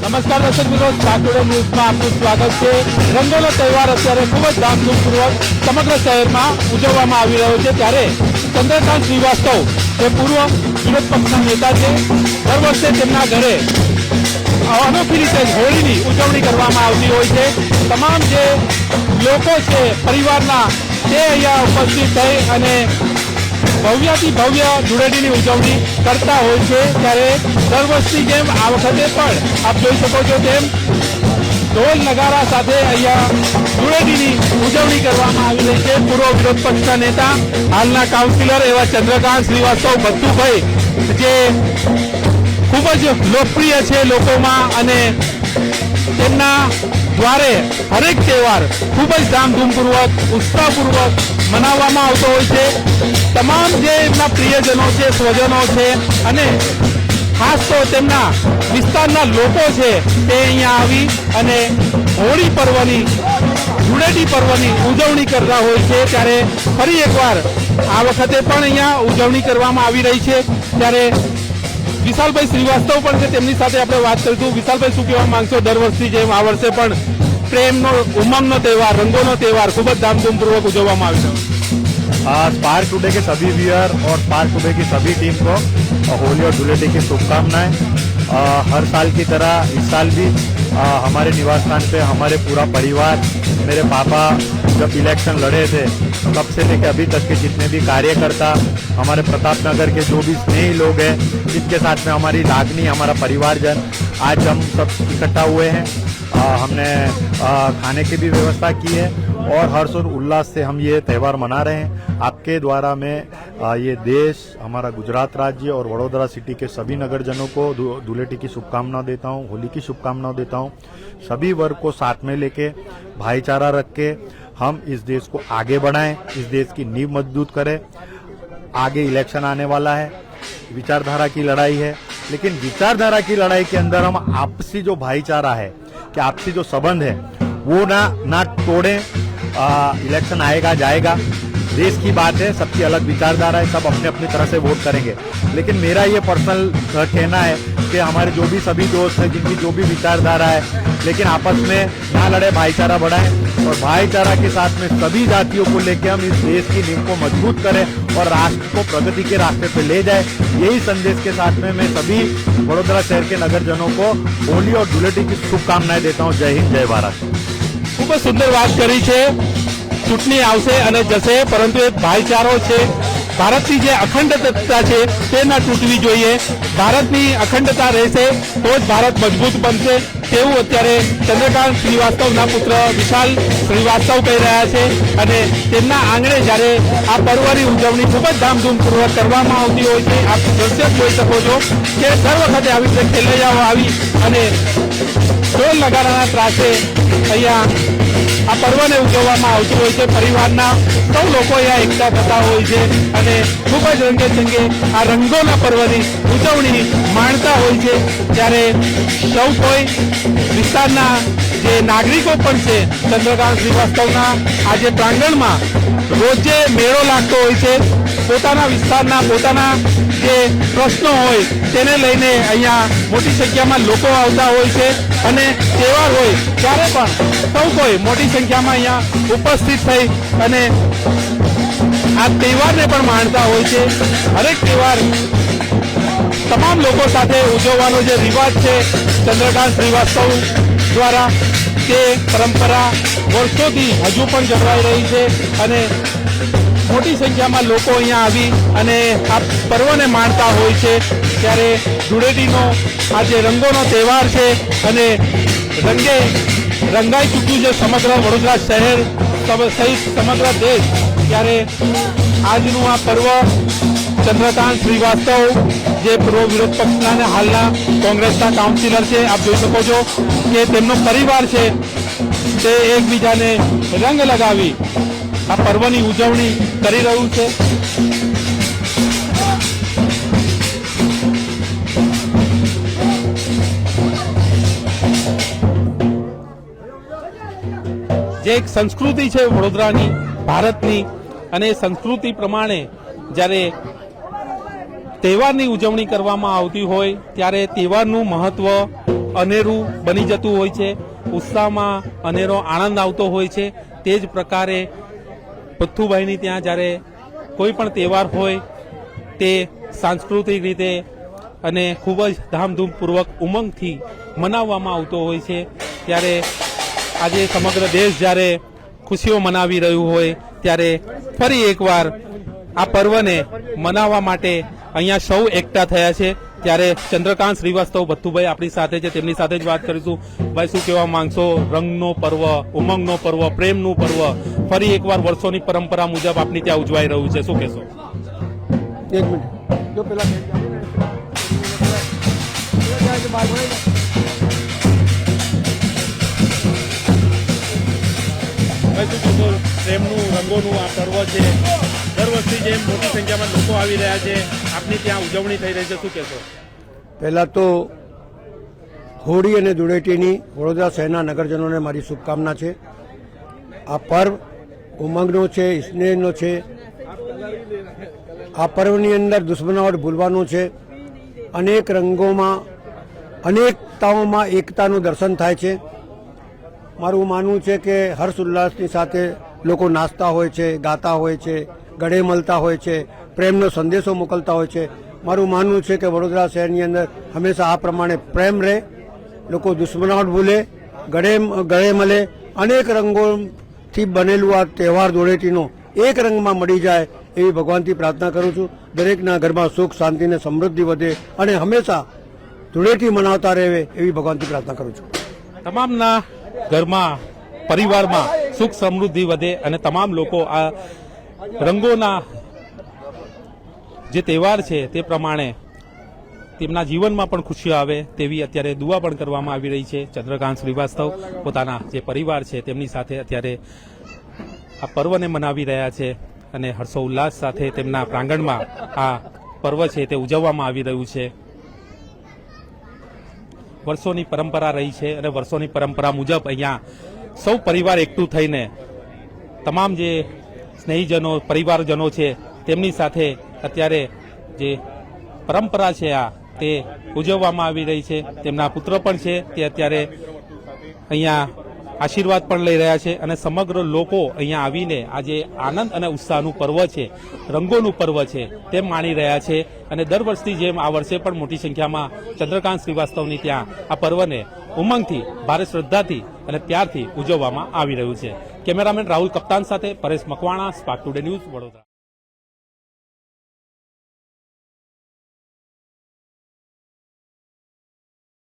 નમસ્કાર દર્શક મિત્રો સાકુડો ન્યૂઝમાં આપનું સ્વાગત છે. રંગોનો તહેવાર અત્યારે ખૂબ જ ધામધૂમપૂર્વક સમગ્ર શહેરમાં ઉજવવામાં આવી રહ્યો છે. ત્યારે ચંદ્રકાંત શ્રીવાસ્તવ, જે પૂર્વ વિરોધ પક્ષના નેતા છે, દર વર્ષે તેમના ઘરે અનોખી રીતે હોળીની ઉજવણી કરવામાં આવતી હોય છે. તમામ જે લોકો છે, પરિવારના, તે અહીંયા ઉપસ્થિત થઈ અને ભવ્યાથી ભવ્ય ધૂળેટીની ઉજવણી કરતા હોય છે ત્યારે દર વર્ષની જેમ આ વખતે પણ આપ જોઈ શકો છો તેમ ઢોલ નગારા સાથે અહીંયા ધૂળેટીની ઉજવણી કરવામાં આવી રહી છે. પૂર્વ વિરોધ પક્ષના નેતા, હાલના કાઉન્સિલર એવા ચંદ્રકાંત શ્રીવાસ્તવ ભત્તુભાઈ જે ખૂબ જ લોકપ્રિય છે લોકોમાં અને તેમના દ્વારે હરેક તહેવાર ખૂબ જ ધામધૂમપૂર્વક, ઉત્સાહપૂર્વક મનાવવામાં આવતો હોય છે. તમામ જે એમના પ્રિયજનો છે, સ્વજનો છે અને ખાસ તો તેમના વિસ્તારના લોકો છે, તે અહીંયા આવી અને હોળી પર્વની, ધૂળેટી પર્વની ઉજવણી કરતા હોય છે. ત્યારે ફરી એકવાર આ વખતે પણ અહીંયા ઉજવણી કરવામાં આવી રહી છે. ત્યારે વિશાલભાઈ શ્રીવાસ્તવ પણ છે. તેમની સાથે આપણે વાત કરીશું. વિશાલભાઈ, શું કહેવા માંગશો? દર વર્ષથી જેમ આ વર્ષે પણ પ્રેમનો ઉમંગનો તહેવાર રંગોનો તહેવાર ખૂબ જ ધામધૂમપૂર્વક ઉજવવામાં આવી રહ્યો છે स्पार्क टुडे के सभी व्यूअर और स्पार्क टुडे की सभी टीम को अ, होली और धुलेटी की शुभकामनाएं अ, हर साल की तरह इस साल भी अ, हमारे निवास स्थान पे हमारे पूरा परिवार मेरे पापा जब इलेक्शन लड़े थे तब से लेकर अभी तक के जितने भी कार्यकर्ता हमारे प्रताप नगर के जो भी स्नेही लोग हैं जिनके साथ में हमारी लागनी हमारा परिवारजन आज हम सब इकट्ठा हुए हैं। अ, हमने अ, खाने की भी व्यवस्था की है और हर्ष और उल्लास से हम ये त्यौहार मना रहे हैं। आपके द्वारा मैं अ, ये देश हमारा गुजरात राज्य और वडोदरा सिटी के सभी नगरजनों को धुलेटी की शुभकामना देता हूँ होली की शुभकामना देता हूँ। सभी वर्ग को साथ में लेके भाईचारा रख के हम इस देश को आगे बढ़ाएँ, इस देश की नींव मज़बूत करें। आगे इलेक्शन आने वाला है, विचारधारा की लड़ाई है, लेकिन विचारधारा की लड़ाई के अंदर हम आपसी जो भाईचारा है कि आपसी जो संबंध है, वो ना ना तोड़ें इलेक्शन आएगा, जाएगा। देश की बात है, सबकी अलग विचारधारा है, सब अपने अपनी तरह से वोट करेंगे। लेकिन मेरा ये पर्सनल कहना है कि हमारे जो भी सभी दोस्त हैं, जिनकी जो भी विचारधारा है, लेकिन आपस में ना लड़े, भाईचारा बढ़ाएँ और भाईचारा के साथ में सभी जातियों को लेकर हम इस देश की नींव को मज़बूत करें और राष्ट्र को प्रगति के रास्ते पर ले जाए। यही संदेश के साथ में मैं सभी वडोदरा शहर के नगरजनों को होली और धुलेटी की शुभकामनाएँ देता हूँ। जय हिंद, जय भारत। खूब सुंदर बात करी है ચૂંટણી આવશે અને જશે, પરંતુ એક ભાઈચારો છે. ભારતની જે અખંડતા છે તે ન તૂટવી જોઈએ. ભારતની અખંડતા રહેશે, તો જ ભારત મજબૂત બનશે. તેવું અત્યારે ચંદ્રકાંત શ્રીવાસ્તવના પુત્ર વિશાલ શ્રીવાસ્તવ કહી રહ્યા છે. અને તેમના આંગણે જ્યારે આ પર્વની ઉજવણી ખૂબ જ ધામધૂમપૂર્વક કરવામાં આવતી હોય છે, આપ દ્રશ્ય જોઈ શકો છો કે દર વખતે આવી રીતે ખેલૈયાઓ આવી અને ઢોલ નગારાના ત્રાસે અહીંયા આ પર્વને ઉજવવામાં આવતું હોય છે. પરિવારના સૌ લોકો અહીંયા એકઠા થતા હોય છે અને ખૂબ જ રંગે ચંગે આ રંગોના પર્વની ઉજવણી માણતા હોય છે. ત્યારે સૌ કોઈ વિસ્તારના જે નાગરિકો પણ છે, ચંદ્રકાંત શ્રીવાસ્તવના આજે પ્રાંગણમાં રોજે મેળો લાગતો હોય છે. પોતાના વિસ્તારના પોતાના જે પ્રશ્નો હોય તેને લઈને અહીંયા મોટી સંખ્યામાં લોકો આવતા હોય છે અને તહેવાર હોય ત્યારે પણ સૌ કોઈ મોટી સંખ્યામાં અહીંયા ઉપસ્થિત થઈ અને આ તહેવારને પણ માણતા હોય છે. હરેક તહેવાર તમામ લોકો સાથે ઉજવવાનો જે રિવાજ છે, ચંદ્રકાંત શ્રીવાસ્તવ દ્વારા તે પરંપરા વર્ષોથી હજુ પણ જળવાઈ રહી છે અને મોટી સંખ્યામાં લોકો અહીંયા આવી અને આ પર્વને માણતા હોય છે. ત્યારે ધૂળેટીનો આ જે રંગોનો તહેવાર છે અને રંગે રંગાઈ ચૂક્યું છે સમગ્ર વડોદરા શહેર સહિત સમગ્ર દેશ. ત્યારે આજનું આ પર્વ ચંદ્રકાંત શ્રીવાસ્તવ, જે પૂર્વ વિરોધ પક્ષના અને હાલના કોંગ્રેસના કાઉન્સિલર છે, આપ જોઈ શકો છો કે તેમનો પરિવાર છે તે એકબીજાને રંગ લગાવી આ પર્વની ઉજવણી કરી રહ્યું છે. જે એક સંસ્કૃતિ છે વડોદરાની, ભારતની, અને સંસ્કૃતિ પ્રમાણે જ્યારે તહેવારની ઉજવણી કરવામાં આવતી હોય, ત્યારે તહેવારનું મહત્વ અનેરું બની જતું હોય છે. ઉત્સાહમાં અનેરો આનંદ આવતો હોય છે. તે જ પ્રકારે પથ્થુભાઈની ત્યાં જ્યારે કોઈ પણ તહેવાર હોય તે સાંસ્કૃતિક રીતે અને ખૂબ જ ધામધૂમપૂર્વક ઉમંગથી મનાવવામાં આવતો હોય છે. ત્યારે આજે સમગ્ર દેશ જ્યારે ખુશીઓ મનાવી રહ્યું હોય, ત્યારે ફરી એકવાર આ પર્વને મનાવવા માટે અહીંયા સૌ એકઠા થયા છે. ત્યારે ચંદ્રકાંત શ્રીવાસ્તવ ભથ્થુભાઈ આપણી સાથે છે તેમની સાથે જ વાત કરીશું. ભાઈ શું કહેવા માંગશો? રંગનો પર્વ ઉમંગનો પર્વ પ્રેમનું પર્વ ફરી એકવાર વર્ષોની પરંપરા મુજબ આપની ત્યાં ઉજવાઈ રહ્યું છે. શું કહેશો? એક મિનિટ. જો પેલા શું કહેશો? પ્રેમનું રંગોનું આ પર્વ છે. દર વર્ષની જેમ મોટી સંખ્યામાં લોકો આવી રહ્યા છે. આપની ત્યાં ઉજવણી થઈ રહી છે. શું કહેશો? પહેલાં તો હોળી અને ધૂળેટીની વડોદરા શહેરના નગરજનોને મારી શુભકામના છે. આ પર્વ ઉમંગનો છે સ્નેહનો છે. આ પર્વની અંદર દુશ્મનાવટ ભૂલવાનું છે. અનેક રંગોમાં, અનેકતાઓમાં એકતાનું દર્શન થાય છે. મારું માનવું છે કે હર્ષ ઉલ્લાસની સાથે લોકો નાચતા હોય છે, ગાતા હોય છે. ગળે મળતા હોય છે, પ્રેમનો સંદેશો મોકલતા હોય છે. મારું માનવું છે કે વડોદરા શહેરની અંદર હંમેશા આ પ્રમાણે પ્રેમ રહે, લોકો દુશ્મનાવટ ભૂલે, ગળે ગળે મળે, અનેક રંગોથી બનેલું આ તહેવાર ધૂળેટીનો એક રંગમાં મળી જાય એવી ભગવાનથી પ્રાર્થના કરું છું. દરેકના ઘરમાં સુખ, શાંતિ અને સમૃદ્ધિ વધે અને હંમેશા ધૂળેટી મનાવતા રહે એવી ભગવાનથી પ્રાર્થના કરું છું. તમામના ઘરમાં, પરિવારમાં સુખ, સમૃદ્ધિ વધે અને તમામ લોકો આ રંગોના જે તહેવાર છે તે પ્રમાણે તેમના જીવનમાં પણ ખુશીઓ આવે તેવી અત્યારે દુઆ પણ કરવામાં આવી રહી છે. ચંદ્રકાંત શ્રીવાસ્તવ પોતાના જે પરિવાર છે તેમની સાથે અત્યારે આ પર્વને મનાવી રહ્યા છે અને હર્ષોલ્લાસ સાથે તેમના પ્રાંગણમાં આ પર્વ છે તે ઉજવવામાં આવી રહ્યું છે. વર્ષોની પરંપરા રહી છે અને વર્ષોની પરંપરા મુજબ અહીંયા સૌ પરિવાર એકઠું થઈને તમામ જે સ્નેહીજનો, પરિવારજનો છે, તેમની સાથે અત્યારે જે પરંપરા છે આ, તે ઉજવવામાં આવી રહી છે. તેમના પુત્ર પણ છે, તે અત્યારે અહીંયા આશીર્વાદ પણ લઈ રહ્યા છે અને સમગ્ર લોકો અહીંયા આવીને આજે આનંદ અને ઉત્સાહનું પર્વ છે, રંગોનું પર્વ છે, તેમ માણી રહ્યા છે. અને દર વર્ષની જેમ આ વર્ષે પણ મોટી સંખ્યામાં ચંદ્રકાંત શ્રીવાસ્તવની ત્યાં આ પર્વને ઉમંગથી, ભારે શ્રદ્ધાથી અને પ્યારથી ઉજવવામાં આવી રહ્યું છે. કેમેરામેન રાહુલ કપ્તાન સાથે Paresh Makwana spark today news Vadodara.